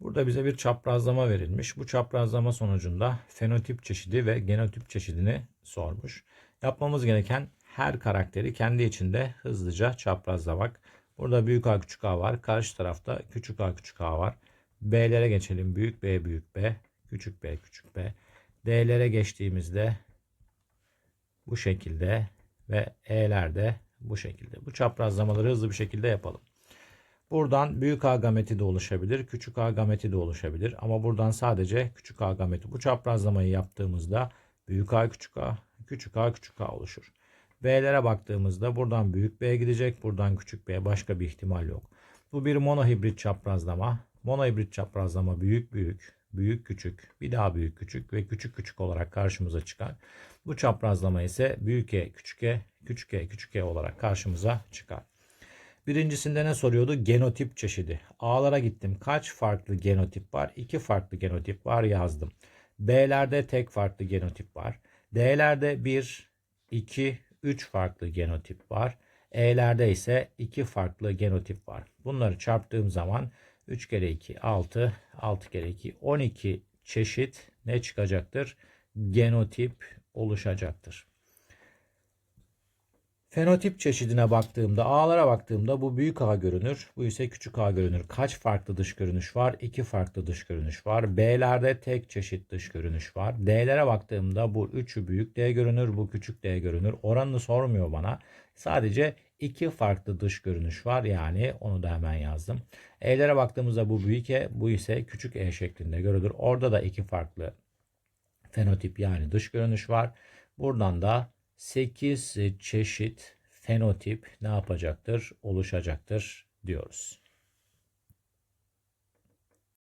Burada bize bir çaprazlama verilmiş. Bu çaprazlama sonucunda fenotip çeşidi ve genotip çeşidini sormuş. Yapmamız gereken her karakteri kendi içinde hızlıca çaprazlamak. Burada büyük A küçük A var. Karşı tarafta küçük A küçük A var. B'lere geçelim. Büyük B büyük B. Küçük B küçük B. D'lere geçtiğimizde bu şekilde ve E'ler de bu şekilde. Bu çaprazlamaları hızlı bir şekilde yapalım. Buradan büyük A gameti de oluşabilir, küçük A gameti de oluşabilir. Ama buradan sadece küçük A gameti. Bu çaprazlamayı yaptığımızda büyük A küçük A, küçük A küçük A oluşur. B'lere baktığımızda buradan büyük B gidecek, buradan küçük B başka bir ihtimal yok. Bu bir monohibrit çaprazlama. Monohibrit çaprazlama büyük büyük, büyük küçük, bir daha büyük küçük ve küçük küçük olarak karşımıza çıkar. Bu çaprazlama ise büyük E küçük E, küçük E küçük E olarak karşımıza çıkar. Birincisinde ne soruyordu? Genotip çeşidi. A'lara gittim. Kaç farklı genotip var? İki farklı genotip var yazdım. B'lerde tek farklı genotip var. D'lerde 1, 2, 3 farklı genotip var. E'lerde ise 2 farklı genotip var. Bunları çarptığım zaman 3 kere 2 6, 6 kere 2 12 çeşit ne çıkacaktır? Genotip oluşacaktır. Fenotip çeşidine baktığımda, A'lara baktığımda bu büyük A görünür, bu ise küçük A görünür. Kaç farklı dış görünüş var? İki farklı dış görünüş var. B'lerde tek çeşit dış görünüş var. D'lere baktığımda bu üçü büyük D görünür, bu küçük D görünür. Oranını sormuyor bana. Sadece iki farklı dış görünüş var. Yani onu da hemen yazdım. E'lere baktığımızda bu büyük E, bu ise küçük E şeklinde görülür. Orada da iki farklı fenotip yani dış görünüş var. Buradan da 8 çeşit fenotip ne yapacaktır? Oluşacaktır diyoruz.